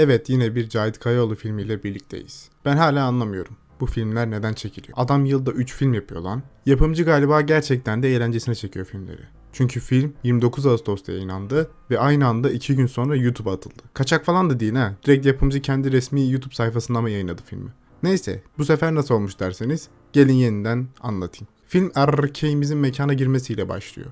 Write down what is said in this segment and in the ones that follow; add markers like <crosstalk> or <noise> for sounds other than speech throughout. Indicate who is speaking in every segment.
Speaker 1: Evet yine bir Cahit Kayaoğlu filmiyle birlikteyiz. Ben hala anlamıyorum. Bu filmler neden çekiliyor? Adam yılda 3 film yapıyor lan. Yapımcı galiba gerçekten de eğlencesine çekiyor filmleri. Çünkü film 29 Ağustos'ta yayınlandı ve aynı anda 2 gün sonra YouTube'a atıldı. Kaçak falan da değil ha. Direkt yapımcı kendi resmi YouTube sayfasında mı yayınladı filmi? Neyse bu sefer nasıl olmuş derseniz gelin yeniden anlatayım. Film erkeğimizin mekana girmesiyle başlıyor.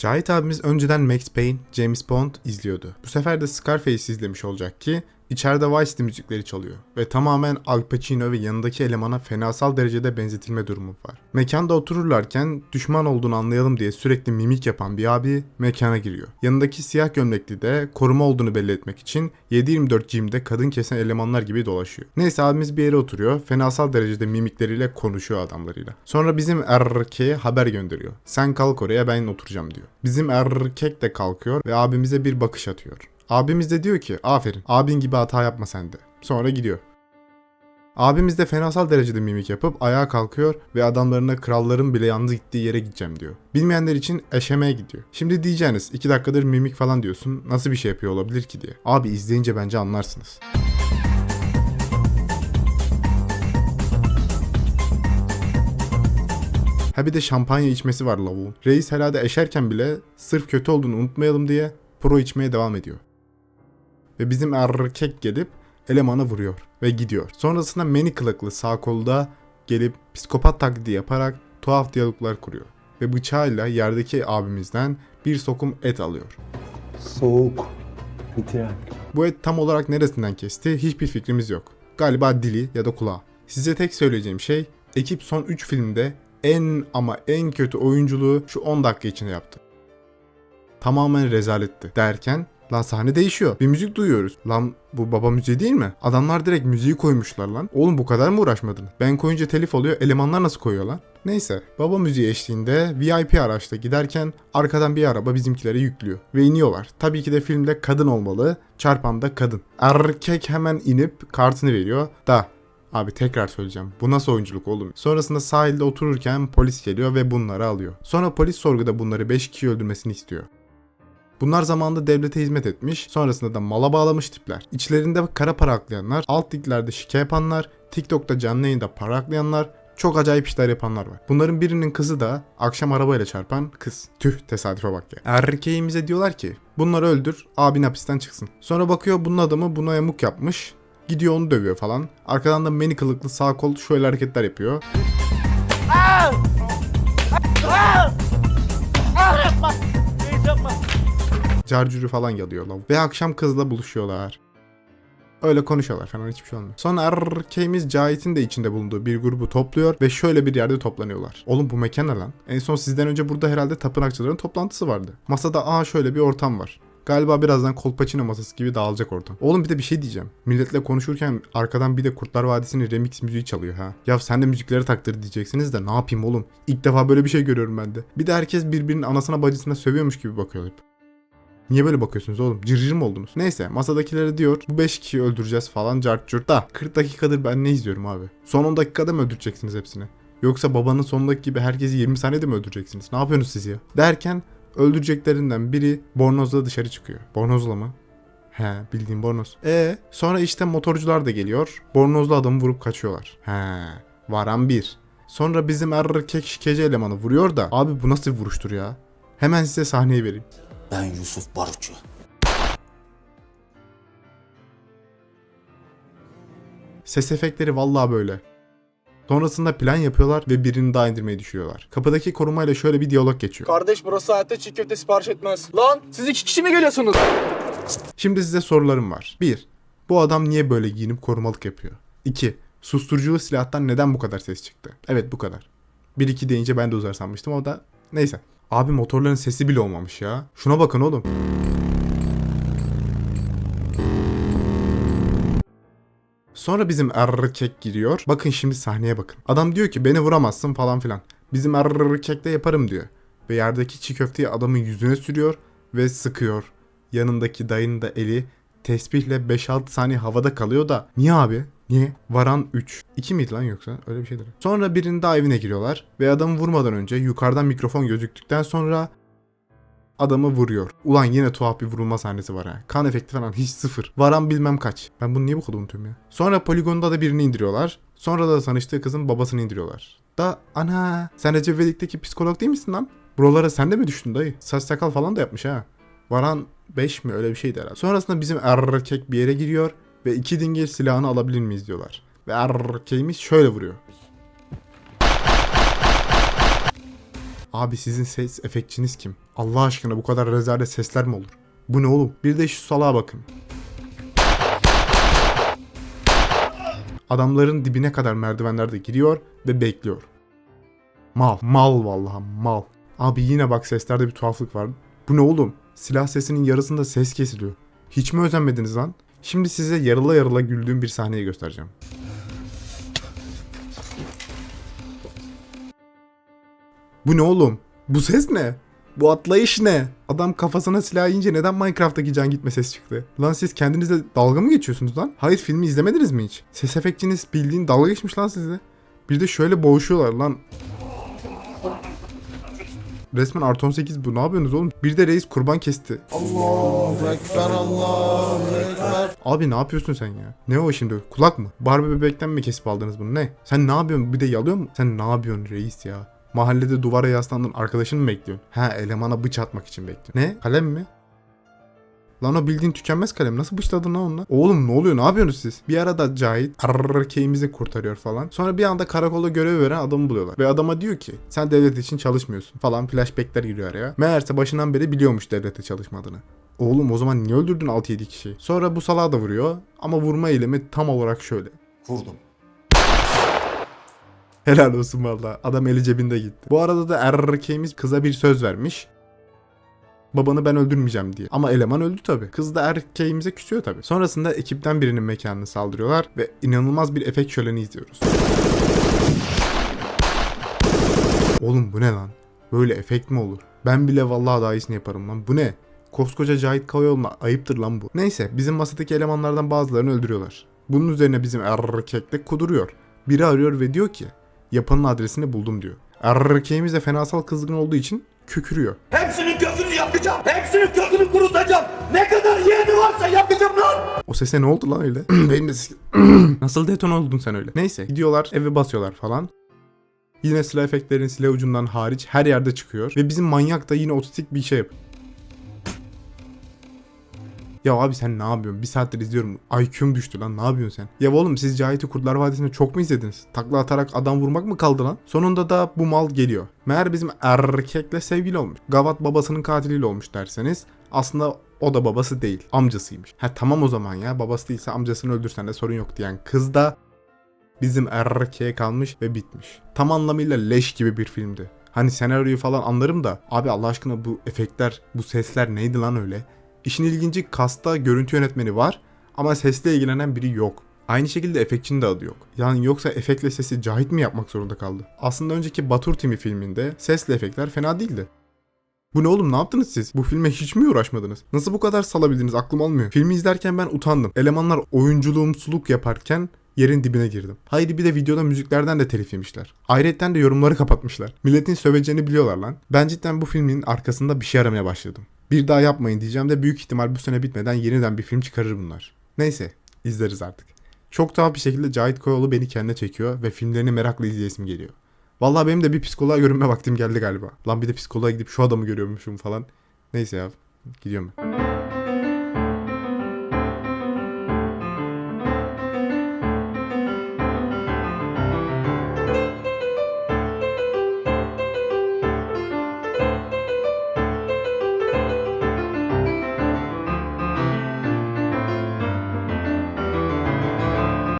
Speaker 1: Cahit abimiz önceden Max Payne, James Bond izliyordu. Bu sefer de Scarface izlemiş olacak ki içeride Vice City müzikleri çalıyor. Ve tamamen Al Pacino ve yanındaki elemana fenasal derecede benzetilme durumu var. Mekanda otururlarken düşman olduğunu anlayalım diye sürekli mimik yapan bir abi mekana giriyor. Yanındaki siyah gömlekli de koruma olduğunu belli etmek için 7-24 gym'de kadın kesen elemanlar gibi dolaşıyor. Neyse abimiz bir yere oturuyor. Fenasal derecede mimikleriyle konuşuyor adamlarıyla. Sonra bizim erkeğe haber gönderiyor. Sen kalk oraya ben oturacağım diyor. Bizim erkek de kalkıyor ve abimize bir bakış atıyor. Abimiz de diyor ki aferin abin gibi hata yapma sen de. Sonra gidiyor. Abimiz de fenasal derecede mimik yapıp ayağa kalkıyor ve adamlarına kralların bile yalnız gittiği yere gideceğim diyor. Bilmeyenler için eşemeye gidiyor. Şimdi diyeceğiniz 2 dakikadır mimik falan diyorsun nasıl bir şey yapıyor olabilir ki diye. Abi izleyince bence anlarsınız. Ha bir de şampanya içmesi var lavuğun. Reis herhalde eşerken bile sırf kötü olduğunu unutmayalım diye pro içmeye devam ediyor. Ve bizim erkek gelip elemanı vuruyor ve gidiyor. Sonrasında meni kılıklı sağ kolda gelip psikopat taklidi yaparak tuhaf diyaloglar kuruyor. Ve bıçağıyla yerdeki abimizden bir sokum et alıyor.
Speaker 2: Soğuk. Bitiren.
Speaker 1: Bu et tam olarak neresinden kesti hiçbir fikrimiz yok. Galiba dili ya da kulağı. Size tek söyleyeceğim şey ekip son 3 filmde en ama en kötü oyunculuğu şu 10 dakika içinde yaptı. Tamamen rezaletti derken Lan sahne değişiyor. Bir müzik duyuyoruz. Lan bu baba müziği değil mi? Adamlar direkt müziği koymuşlar lan. Oğlum bu kadar mı uğraşmadın? Ben koyunca telif oluyor. Elemanlar nasıl koyuyor lan? Neyse. Baba müziği eşliğinde VIP araçta giderken arkadan bir araba bizimkileri yüklüyor. Ve iniyorlar. Tabii ki de filmde kadın olmalı. Çarpan da kadın. Erkek hemen inip kartını veriyor. Da Abi tekrar söyleyeceğim. Bu nasıl oyunculuk oğlum? Sonrasında sahilde otururken polis geliyor ve bunları alıyor. Sonra polis sorguda bunları 5 kişi öldürmesini istiyor. Bunlar zamanında devlete hizmet etmiş, sonrasında da mala bağlamış tipler. İçlerinde kara para aklayanlar, alt liglerde şike yapanlar, TikTok'ta canlı yayında para aklayanlar, çok acayip işler yapanlar var. Bunların birinin kızı da akşam arabayla çarpan kız. Tüh tesadüfe bak ya. Erkeğimize diyorlar ki bunları öldür abin hapisten çıksın. Sonra bakıyor bunun adamı buna yamuk yapmış. Gidiyor onu dövüyor falan. Arkadan da meni sağ kol şöyle hareketler yapıyor. Carcürü falan yalıyor lav. Ve akşam kızla buluşuyorlar. Öyle konuşuyorlar falan hiçbir şey olmuyor. Sonra erkeğimiz Cahit'in de içinde bulunduğu bir grubu topluyor ve şöyle bir yerde toplanıyorlar. Oğlum bu mekan ne lan? En son sizden önce burada herhalde tapınakçıların toplantısı vardı. Masada aa şöyle bir ortam var. Galiba birazdan kolpaçino masası gibi dağılacak ortam. Oğlum bir de bir şey diyeceğim. Milletle konuşurken arkadan bir de Kurtlar Vadisi'nin remix müziği çalıyor ha. Ya sen de müzikleri taktır diyeceksiniz de ne yapayım oğlum? İlk defa böyle bir şey görüyorum ben de. Bir de herkes birbirinin anasına bacısına sövüyormuş gibi bakıyor. Niye böyle bakıyorsunuz oğlum? Cırcır mı oldunuz? Neyse masadakilere diyor bu 5 kişiyi öldüreceğiz falan cart curt da 40 dakikadır ben ne izliyorum abi? Son 10 dakikada mı öldüreceksiniz hepsini? Yoksa babanın sonundaki gibi herkesi 20 saniyede mi öldüreceksiniz? Ne yapıyorsunuz siz ya? Derken öldüreceklerinden biri bornozla dışarı çıkıyor. Bornozla mı? He bildiğim bornoz. E sonra işte motorcular da geliyor. Bornozlu adamı vurup kaçıyorlar. He varan bir. Sonra bizim erkek şikeci elemanı vuruyor da abi bu nasıl bir vuruştur ya? Hemen size sahneyi vereyim.
Speaker 3: Ben Yusuf Barutçu.
Speaker 1: Ses efektleri vallahi böyle. Sonrasında plan yapıyorlar ve birini daha indirmeyi düşünüyorlar. Kapıdaki korumayla şöyle bir diyalog geçiyor.
Speaker 4: Kardeş burası hayatta çiğ köfte sipariş etmez. Lan siz iki kişi mi geliyorsunuz?
Speaker 1: Şimdi size sorularım var. 1. Bu adam niye böyle giyinip korumalık yapıyor? 2. Susturuculu silahtan neden bu kadar ses çıktı? Evet bu kadar. 1-2 deyince ben de uzar sanmıştım o da neyse. Abi motorların sesi bile olmamış ya. Şuna bakın oğlum. Sonra bizim erkek giriyor. Bakın şimdi sahneye bakın. Adam diyor ki beni vuramazsın falan filan. Bizim erkek de yaparım diyor. Ve yerdeki çiğ köfteyi adamın yüzüne sürüyor ve sıkıyor. Yanındaki dayının da eli tesbihle 5-6 saniye havada kalıyor da niye abi? Niye? Varan 3. 2 miydi lan yoksa? Öyle bir şeydir. Sonra birinin daha evine giriyorlar ve adamı vurmadan önce yukarıdan mikrofon gözüktükten sonra adamı vuruyor. Ulan yine tuhaf bir vurulma sahnesi var ha. Kan efekti falan hiç sıfır. Varan bilmem kaç. Ben bunu niye bu kadar unutuyorum ya. Sonra poligonda da birini indiriyorlar. Sonra da tanıştığı kızın babasını indiriyorlar. Da ana sen Recep İvedik'teki psikolog değil misin lan? Buralara sen de mi düştün dayı? Saç sakal falan da yapmış ha. Varan 5 mi öyle bir şeydi herhalde. Sonrasında bizim erkek bir yere giriyor ve iki dingil silahını alabilir miyiz diyorlar. Ve erkeğimiz şöyle vuruyor. Abi sizin ses efektçiniz kim? Allah aşkına bu kadar rezalet sesler mi olur? Bu ne oğlum? Bir de şu salağa bakın. Adamların dibine kadar merdivenlerde giriyor ve bekliyor. Mal. Mal vallahi mal. Abi yine bak seslerde bir tuhaflık var. Bu ne oğlum? Silah sesinin yarısında ses kesiliyor. Hiç mi özenmediniz lan? Şimdi size yarıla yarıla güldüğüm bir sahneyi göstereceğim. Bu ne oğlum? Bu ses ne? Bu atlayış ne? Adam kafasına silah yiyince neden Minecraft'taki can gitme ses çıktı? Lan siz kendinizle dalga mı geçiyorsunuz lan? Hayır filmi izlemediniz mi hiç? Ses efektiniz bildiğin dalga geçmiş lan sizde. Bir de şöyle boğuşuyorlar lan. Resmen artı 18 bu ne yapıyorsunuz oğlum? Bir de reis kurban kesti. Abi ne yapıyorsun sen ya? Ne o şimdi? Kulak mı? Barbie bebekten mi kesip aldınız bunu? Ne? Sen ne yapıyorsun? Bir de yalıyor mu? Sen ne yapıyorsun reis ya? Mahallede duvara yaslandın arkadaşını mı bekliyorsun? Ha elemana bıç atmak için bekliyorsun. Ne? Kalem mi? Lan o bildiğin tükenmez kalem. Nasıl bıçladın lan onunla? Oğlum ne oluyor? Ne yapıyorsunuz siz? Bir arada Cahit erkeğimizi kurtarıyor falan. Sonra bir anda karakolda görev veren adamı buluyorlar. Ve adama diyor ki sen devlet için çalışmıyorsun falan flashbackler giriyor araya. Meğerse başından beri biliyormuş devlete çalışmadığını. Oğlum o zaman niye öldürdün 6-7 kişiyi? Sonra bu salağı da vuruyor ama vurma eylemi tam olarak şöyle.
Speaker 3: Vurdum.
Speaker 1: Helal olsun valla. Adam eli cebinde gitti. Bu arada da erkeğimiz kıza bir söz vermiş. Babanı ben öldürmeyeceğim diye. Ama eleman öldü tabi. Kız da erkeğimize küsüyor tabi. Sonrasında ekipten birinin mekanını saldırıyorlar ve inanılmaz bir efekt şöleni izliyoruz. Oğlum bu ne lan? Böyle efekt mi olur? Ben bile vallahi daha iyisini yaparım lan. Bu ne? Koskoca Cahit Kayaoğlu'na ayıptır lan bu. Neyse bizim masadaki elemanlardan bazılarını öldürüyorlar. Bunun üzerine bizim erkek de kuduruyor. Biri arıyor ve diyor ki yapanın adresini buldum diyor. Erkeğimiz de fenasal kızgın olduğu için kükürüyor.
Speaker 5: Hepsinin gözünü yakacağım. Hepsinin kökünü kurutacağım. Ne kadar yeğeni varsa yakacağım lan.
Speaker 1: O sese ne oldu lan öyle? <clears throat> Benim de ses- <clears throat> Nasıl deton oldun sen öyle? Neyse gidiyorlar eve basıyorlar falan. Yine silah efektlerin silah ucundan hariç her yerde çıkıyor. Ve bizim manyak da yine otistik bir şey yapıyor. Ya abi sen ne yapıyorsun? Bir saattir izliyorum. IQ'm düştü lan. Ne yapıyorsun sen? Ya oğlum siz Cahit'i Kurtlar Vadisi'nde çok mu izlediniz? Takla atarak adam vurmak mı kaldı lan? Sonunda da bu mal geliyor. Meğer bizim erkekle sevgili olmuş. Gavat babasının katiliyle olmuş derseniz aslında o da babası değil. Amcasıymış. Ha tamam o zaman ya. Babası değilse amcasını öldürsen de sorun yok diyen kız da bizim erkeğe kalmış ve bitmiş. Tam anlamıyla leş gibi bir filmdi. Hani senaryoyu falan anlarım da abi Allah aşkına bu efektler, bu sesler neydi lan öyle? İşin ilginci kasta görüntü yönetmeni var ama sesle ilgilenen biri yok. Aynı şekilde efektçinin de adı yok. Yani yoksa efektle sesi Cahit mi yapmak zorunda kaldı? Aslında önceki Batur Timi filminde sesle efektler fena değildi. Bu ne oğlum ne yaptınız siz? Bu filme hiç mi uğraşmadınız? Nasıl bu kadar salabildiniz aklım almıyor. Filmi izlerken ben utandım. Elemanlar oyunculuğumsuluk yaparken yerin dibine girdim. Haydi bir de videoda müziklerden de telif yemişler. Ayrıca de yorumları kapatmışlar. Milletin söveceğini biliyorlar lan. Ben cidden bu filmin arkasında bir şey aramaya başladım. Bir daha yapmayın diyeceğim de büyük ihtimal bu sene bitmeden yeniden bir film çıkarır bunlar. Neyse izleriz artık. Çok tuhaf bir şekilde Cahit Koyoğlu beni kendine çekiyor ve filmlerini merakla izleyesim geliyor. Vallahi benim de bir psikoloğa görünme vaktim geldi galiba. Lan bir de psikoloğa gidip şu adamı görüyormuşum falan. Neyse ya gidiyorum ben.